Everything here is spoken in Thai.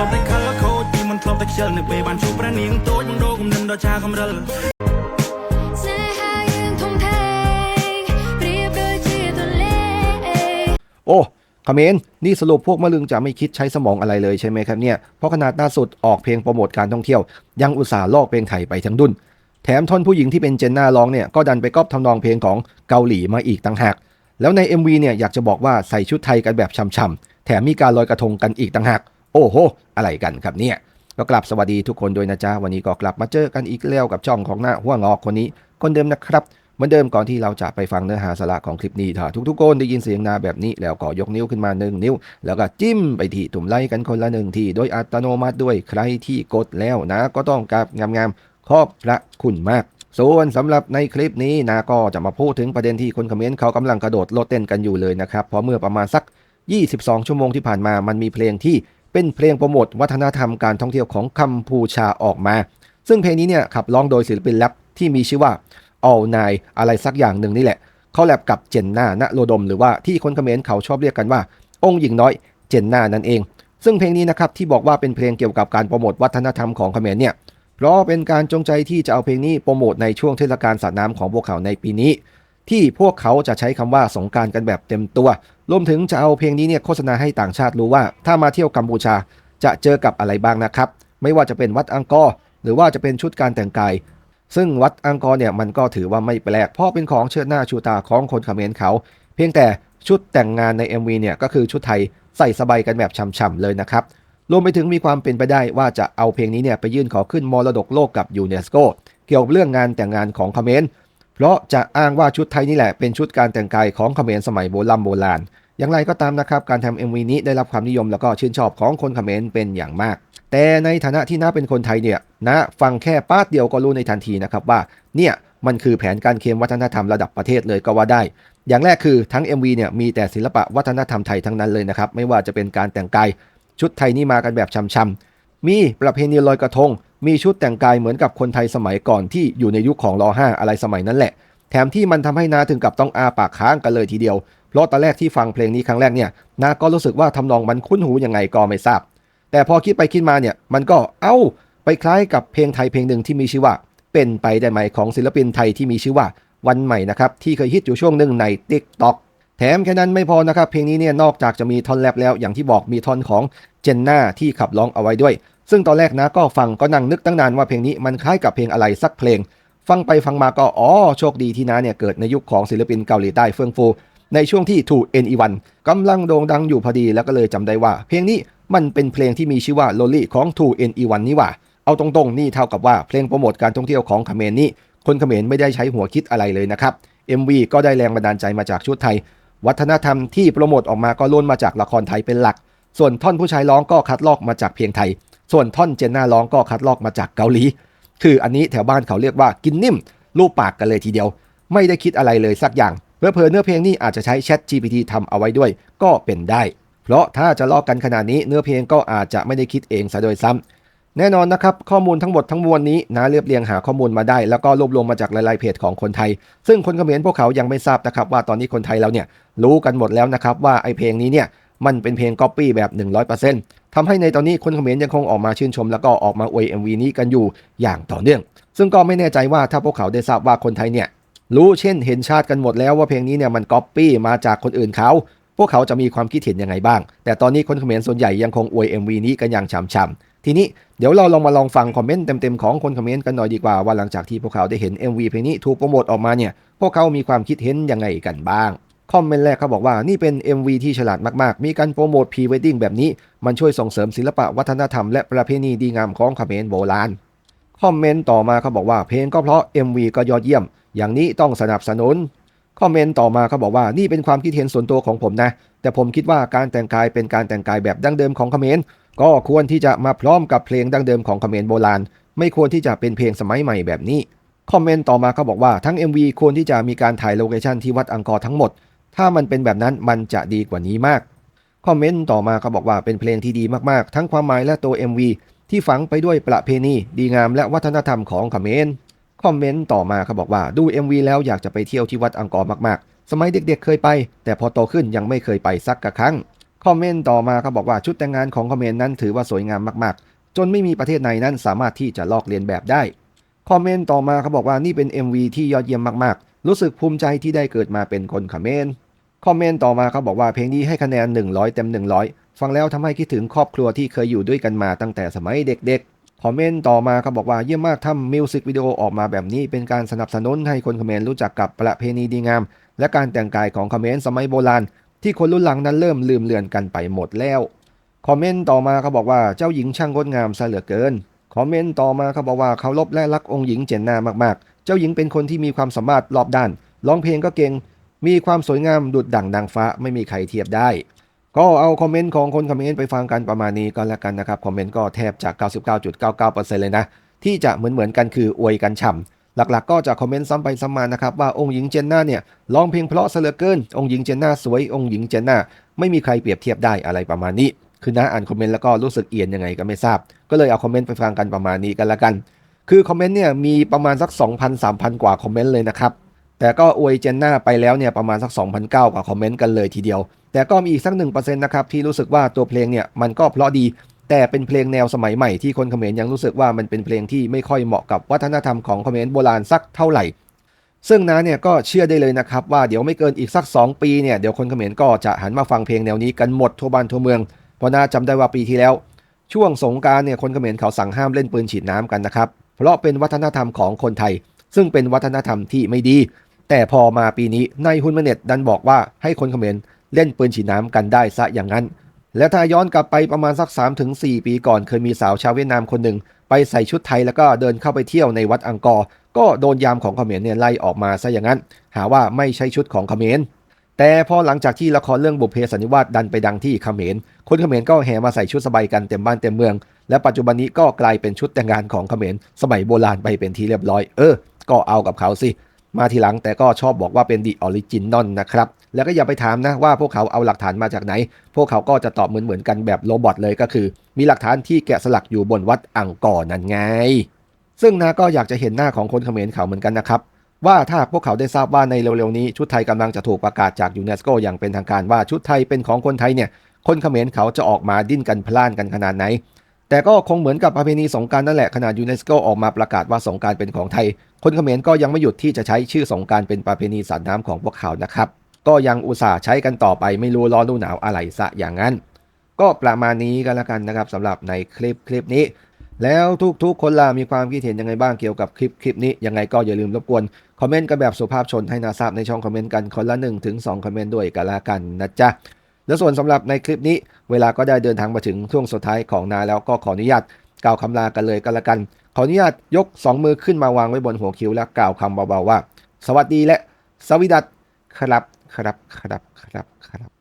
ប់តែខលខូចពីមិនធ្លាប់តែខ្ជិលនៅពេលបានជួបប្រានាងតូចបងដូរគំនិតដល់ចាកំរិល ស្នេហាយើងធំធេងប្រៀបដូចជាទន្លេ โอ้คอมเมนต์นี่สรุปพวกมะลึงจะไม่คิดใช้สมองอะไรเลยใช่ไหมครับเนี่ย เพราะขนาดล่าสุดออกเพลงโปรโมทการท่องเที่ยว ยังอุตส่าห์ลอกเพลงไทยไปทั้งดุนแถมท่อนผู้หญิงที่เป็นเจนน่าร้องเนี่ยก็ดันไปก๊อปทำนองเพลงของเกาหลีมาอีกต่างหาก แล้วใน MV เนี่ยอยากจะบอกว่าใส่ชุดไทยกันแบบช่ำๆแถมมีการลอยกระทงกันอีกต่างหาก โอ้โห อะไรกันครับเนี่ยก็กลับสวัสดีทุกคนด้วยนะจ๊ะ วันนี้ก็กลับมาเจอกันอีกแล้วกับช่องของหน้าหัวงอกคนนี้ คนเดิมนะครับเหมือนเดิมก่อนที่เราจะไปฟังเนื้อหาสาระของคลิปนี้ถ้าทุกๆคนได้ยินเสียงนาแบบนี้แล้วก็ยกนิ้วขึ้นมาหนึ่งนิ้ว แล้วก็จิ้มไปที่ตุ่มไลค์กันคนละหนึ่งทีโดยอัตโนมัติด้วยใครที่กดแล้วนะ ก็ต้องกราบงามๆขอบพระคุณมากส่วนสำหรับในคลิปนี้นะก็จะมาพูดถึงประเด็นที่คนคอมเมนต์เขากำลังกระโดดโลดเต้นกันอยู่เลยนะครับเพราะเมื่อประมาณสัก 22 ชั่วโมงที่ผ่านมามันมีเพลงที่ เป็นเพลงโปรโมทวัฒนธรรมการท่องเที่ยวของกัมพูชาออกมา ซึ่งเพลงนี้เนี่ยขับร้องโดยศิลปินแรปที่มีชื่อว่า All n i อะไรสักอย่างหนึ่งนี่แหละ เขาแรปกับเจนนาณโรดม หรือว่าที่คนเขมรเขาชอบเรียกกันว่า องค์หญิงน้อยเจนนานั่นเอง ซึ่งเพลงนี้นะครับที่บอกว่าเป็นเพลงเกี่ยวกับการโปรโมทวัฒนธรรมของเขมรเนี่ยเพราะเป็นการจงใจที่จะเอาเพลงนี้โปรโมทในช่วงเทศกาลสาดน้ำของพวกเขาในปีนี้ ที่พวกเขาจะใช้คำว่าสงการกันแบบเต็มตัว รวมถึงจะเอาเพลงนี้เนี่ยโฆษณาให้ต่างชาติรู้ว่า ถ้ามาเที่ยวกัมพูชาจะเจอกับอะไรบ้างนะครับ ไม่ว่าจะเป็นวัดอังกอร์หรือว่าจะเป็นชุดการแต่งกาย ซึ่งวัดอังกอร์เนี่ยมันก็ถือว่าไม่แปลก เพราะเป็นของเชิดหน้าชูตาของคนเขมรเขา เพียงแต่ชุดแต่งงานใน MV เนี่ยก็คือชุดไทยใส่สบายกันแบบช่ำๆเลยนะครับ รวมไปถึงมีความเป็นไปได้ว่าจะเอาเพลงนี้เนี่ยไปยื่นขอขึ้นมรดกโลกกับยูเนสโกเกี่ยวกับเรื่องงานแต่งงานของเขมร เพราะจะอ้างว่าชุดไทยนี่แหละเป็นชุดการแต่งกายของเขมรสมัยโบราณโบราณ อย่างไรก็ตามนะครับการทำ MV นี้ได้รับความนิยมแล้วก็ชื่นชอบของคนเขมรเป็นอย่างมาก แต่ในฐานะที่น้าเป็นคนไทยเนี่ยน้าฟังแค่ป้าดเดียวก็รู้ในทันทีนะครับว่าเนี่ยมันคือแผนการเคมวัฒนธรรมระดับประเทศเลยก็ว่าได้ อย่างแรกคือทั้ง MV เนี่ยมีแต่ศิลปะวัฒนธรรมไทยทั้งนั้นเลยนะครับ ไม่ว่าจะเป็นการแต่งกาย ชุดไทยนี่มากันแบบช่ำๆมีประเพณีลอยกระทง มีชุดแต่งกายเหมือนกับคนไทยสมัยก่อนที่อยู่ในยุคของร5อะไรสมัยนั้นแหละ แถมที่มันทำให้นาถึงกับต้องอาปากค้างกันเลยทีเดียว เพราะตอนแรกที่ฟังเพลงนี้ครั้งแรกเนี่ยนาก็รู้สึกว่าทำนองมันคุ้นหูยังไงก็ไม่ทราบ แต่พอคิดไปคิดมาเนี่ยมันก็เอ้า ไปคล้ายกับเพลงไทยเพลงหนึ่งที่มีชื่อว่า เป็นไปได้ไหมของศิลปินไทยที่มีชื่อว่าวันใหม่นะครับที่เคยฮิตอยู่ช่วงหนึ่งใน TikTok แถมแค่นั้นไม่พอนะครับ เพลงนี้เนี่ยนอกจากจะมีท่อนแรปแล้วอย่างที่บอกมีท่อนของเจนน่าที่ขับร้องเอาไว้ด้วย ซึ่งตอนแรกนะก็ฟังก็นั่งนึกตั้งนานว่าเพลงนี้มันคล้ายกับเพลงอะไรสักเพลง ฟังไปฟังมาก็อ๋อโชคดีที่น้าเนี่ยเกิดในยุคของศิลปินเกาหลีใต้เฟื่องฟู ในช่วงที่ 2NE1 กำลังโด่งดังอยู่พอดีแล้วก็เลยจำได้ว่า เพลงนี้มันเป็นเพลงที่มีชื่อว่า Lolly ของ 2NE1 นี่ว่า เอาตรงๆ นี่เท่ากับว่าเพลงโปรโมทการท่องเที่ยวของเขมรนี่คนเขมรไม่ได้ใช้หัวคิดอะไรเลยนะครับ MV ก็ได้แรงบันดาลใจมาจากชุดไทย วัฒนธรรมที่โปรโมทออกมาก็ล้วนมาจากละครไทยเป็นหลัก ส่วนท่อนผู้ชายร้องก็คัดลอกมาจากเพลงไทย ส่วนท่อนเจนน่าร้องก็คัดลอกมาจากเกาหลี คืออันนี้แถวบ้านเขาเรียกว่ากินนิ่ม รูปปากกันเลยทีเดียว ไม่ได้คิดอะไรเลยสักอย่างเพื่อเพอๆเนื้อเพลงนี่อาจจะใช้ Chat GPT ทำเอาไว้ด้วยก็เป็นได้ เพราะถ้าจะลอกกันขนาดนี้เนื้อเพลงก็อาจจะไม่ได้คิดเองซะโดยซ้ำแน่นอนนะครับ ข้อมูลทั้งหมดทั้งมวลนี้นาเรียบเรียงหาข้อมูลมาได้ แล้วก็รวบรวมมาจากหลายๆเพจของคนไทย ซึ่งคนเขมรพวกเขายังไม่ทราบนะครับว่าตอนนี้คนไทยเราเนี่ยรู้กันหมดแล้วนะครับว่าไอเพลงนี้เนี่ย มันเป็นเพลงก๊อปปี้แบบ 100%ทำให้ในตอนนี้คนเขมรยังคงออกมาชื่นชม แล้วก็ออกมาอวย MV นี้กันอยู่อย่างต่อเนื่อง ซึ่งก็ไม่แน่ใจว่าถ้าพวกเขาได้ทราบว่าคนไทยเนี่ยรู้เช่นเห็นชาติกันหมดแล้วว่าเพลงนี้เนี่ยมันก๊อปปี้มาจากคนอื่นเขา พวกเขาจะมีความคิดเห็นยังไงบ้าง แต่ตอนนี้คนเขมรส่วนใหญ่ยังคงอวย MV นี้กันอย่างฉ่ำๆ ทีนี้เดี๋ยวเราลองมาลองฟังคอมเมนต์เต็มๆของคนเขมรกันหน่อยดีกว่าว่าหลังจากที่พวกเขาได้เห็น MV เพลงนี้ถูกโปรโมทออกมาเนี่ย พวกเขามีความคิดเห็นยังไงกันบ้าง คอมเมนต์แรกเขาบอกว่านี่เป็น MV ที่ฉลาดมากๆ มีการโปรโมทพรีเวดดิ้งแบบนี้ มันช่วยส่งเสริมศิลปะวัฒนธรรมและประเพณีดีงามของเขมรโบราณ คอมเมนต์ต่อมาเขาบอกว่าเพลงก็เพราะ MV ก็ยอดเยี่ยม อย่างนี้ต้องสนับสนุน คอมเมนต์ต่อมาเขาบอกว่านี่เป็นความคิดเห็นส่วนตัวของผมนะ แต่ผมคิดว่าการแต่งกายเป็นการแต่งกายแบบดั้งเดิมของเขมร ก็ควรที่จะมาพร้อมกับเพลงดั้งเดิมของเขมรโบราณ ไม่ควรที่จะเป็นเพลงสมัยใหม่แบบนี้ คอมเมนต์ต่อมาเขาบอกว่าทั้ง MV ควรที่จะมีการถ่ายโลเคชั่นที่วัดอังกอร์ทั้งหมด ถ้ามันเป็นแบบนั้นมันจะดีกว่านี้มาก คอมเมนต์ต่อมาเขาบอกว่าเป็นเพลงที่ดีมากๆ ทั้งความหมายและตัว MV ที่ฝังไปด้วยประเพณี ดีงามและวัฒนธรรมของเขมรคอมเมนต์ต่อมาเขาบอกว่าดู MV แล้วอยากจะไปเที่ยวที่วัดอังกอร์มากๆ สมัยเด็กๆเคยไป แต่พอโตขึ้นยังไม่เคยไปสักกะครั้งคคอมเมนต์ต่อมาเขาบอกว่าชุดแต่งงานของคอมเมนต์นั้นถือว่าสวยงามมากๆ จนไม่มีประเทศไหนนั้นสามารถที่จะลอกเลียนแบบได้คอมเมนต์ต่อมาเขาบอกว่านี่เป็น MV ที่ยอดเยี่ยมมากๆ รู้สึกภูมิใจที่ได้เกิดมาเป็นคนคอมเมนต์คอมเมนต์ต่อมาเขาบอกว่าเพลงนี้ให้คะแนน 100 เต็ม 100 ฟังแล้วทำให้คิดถึงครอบครัวที่เคยอยู่ด้วยกันมาตั้งแต่สมัยเด็กๆ คอมเมนต์ต่อมาเขาบอกว่าเยี่ยมมากทำมิวสิกวิดีโอออกมาแบบนี้เป็นการสนับสนุนให้คนคอมเมนต์รู้จักกับประเพณีดีงาม และการแต่งกายของคอมเมนต์สมัยโบราณ ที่คนรุ่นหลังนั้นเริ่มลืมเลือนกันไปหมดแล้วคอมเมนต์ต่อมาเขาบอกว่าเจ้าหญิงช่างงดงามซะเหลือเกิน คอมเมนต์ต่อมาเขาบอกว่าเคารพและรักองค์หญิงเจนนามากๆ เจ้าหญิงเป็นคนที่มีความสามารถรอบด้าน ร้องเพลงก็เก่ง มีความสวยงามดุดดั่งนางฟ้าไม่มีใครเทียบได้ ก็เอาคอมเมนต์ของคนคอมเมนต์ไปฟังกันประมาณนี้ก็แล้วกันนะครับ คอมเมนต์ก็แทบจะ 99.99%เลยนะ ที่จะเหมือนเหมือนกันคืออวยกันฉ่ำหลักๆ ก็จะคอมเมนต์ซ้ำไปซ้ำมานะครับว่าองค์หญิงเจนน่าเนี่ยร้องเพลงเพราะเหลือเกิน องค์หญิงเจนน่าสวยองค์หญิงเจนน่าไม่มีใครเปรียบเทียบได้อะไรประมาณนี้ คือน้าอ่านคอมเมนต์แล้วก็รู้สึกเอียนยังไงก็ไม่ทราบ ก็เลยเอาคอมเมนต์ไปฟังกันประมาณนี้กันละกัน คือคอมเมนต์เนี่ยมีประมาณสัก 2,000-3,000 กว่าคอมเมนต์เลยนะครับ แต่ก็อวยเจนน่าไปแล้วเนี่ยประมาณสัก 2,009กว่าคอมเมนต์กันเลยทีเดียว แต่ก็มีอีกสัก1%นะครับที่รู้สึกว่าตัวเพลงเนี่ยมันก็เพราะดี แต่เป็นเพลงแนวสมัยใหม่ที่คนเขมรยังรู้สึกว่ามันเป็นเพลงที่ไม่ค่อยเหมาะกับวัฒนธรรมของเขมรโบราณสักเท่าไหร่ ซึ่งน้าเนี่ยก็เชื่อได้เลยนะครับว่าเดี๋ยวไม่เกินอีกสัก 2 ปีเนี่ยเดี๋ยวคนเขมรก็จะหันมาฟังเพลงแนวนี้กันหมดทั่วบ้านทั่วเมืองเพราะน้าจำได้ว่าปีที่แล้ว ช่วงสงการเนี่ยคนเขมรเขาสั่งห้ามเล่นปืนฉีดน้ำกันนะครับ เพราะเป็นวัฒนธรรมของคนไทย ซึ่งเป็นวัฒนธรรมที่ไม่ดี แต่พอมาปีนี้นายฮุนเมเน็ตดันบอกว่าให้คนเขมรเล่นปืนฉีดน้ำกันได้ซะอย่างนั้น และถ้าย้อนกลับไปประมาณสัก 3-4 ปีก่อน เคยมีสาวชาวเวียดนามคนหนึ่ง ไปใส่ชุดไทยแล้วก็เดินเข้าไปเที่ยวในวัดอังกอร์ก็โดนยามของเขมรเนี่ยไล่ออกมาซะอย่างนั้น หาว่าไม่ใช่ชุดของเขมร แต่พอหลังจากที่ละครเรื่องบุพเพสันนิวาสดันไปดังที่เขมร คนเขมรก็แห่มาใส่ชุดสบายกันเต็มบ้านเต็มเมือง และปัจจุบันนี้ก็กลายเป็นชุดแต่งงานของเขมรสมัยโบราณไปเป็นที่เรียบร้อย เออ ก็เอากับเขาสิ มาทีหลังแต่ก็ชอบบอกว่าเป็นดีออริจินนอลนะครับ แล้วก็อย่าไปถามนะว่าพวกเขาเอาหลักฐานมาจากไหน พวกเขาก็จะตอบเหมือนๆกันแบบโรบอทเลยก็คือ มีหลักฐานที่แกะสลักอยู่บนวัดอังกอร์นั่นไงซึ่งนาก็อยากจะเห็นหน้าของคนเขมรเขาเหมือนกันนะครับ ว่าถ้าพวกเขาได้ทราบว่าในเร็วๆนี้ชุดไทยกำลังจะถูกประกาศจากยูเนสโกอย่างเป็นทางการว่าชุดไทยเป็นของคนไทยเนี่ย คนเขมรเขาจะออกมาดิ้นกันพล่านกันขนาดไหน แต่ก็คงเหมือนกับประเพณีสงการนั่นแหละขนาดยูเนสโกออกมาประกาศว่าสงการเป็นของไทย คนเขมรก็ยังไม่หยุดที่จะใช้ชื่อสงการเป็นประเพณีสาดน้ำของพวกเขานะครับ ก็ยังอุตส่าห์ใช้กันต่อไปไม่รู้ร้อนรู้หนาวอะไรซะอย่างนั้น ก็ประมาณนี้กันแล้วกันนะครับสำหรับในคลิปคลิปนี้ แล้วทุกๆ คนล่ะมีความคิดเห็นยังไงบ้างเกี่ยวกับคลิปคลิปนี้ยังไงก็อย่าลืมรบกวนคอมเมนต์กันแบบสุภาพชนให้นาทราบในช่องคอมเมนต์กันคนละ1ถึง2คอมเมนต์ด้วยกันละกันนะจ๊ะแล้วส่วนสำหรับในคลิปนี้ เวลาก็ได้เดินทางมาถึงช่วงสุดท้ายของนาแล้วก็ขออนุญาตกล่าวคำลากันเลยกันละกัน ขออนุญาตยก 2 มือขึ้นมาวางไว้บนหัวคิ้วและกล่าวคำเบาๆว่า สวัสดีและสวิดัตครับครับครับครับครับครับครับ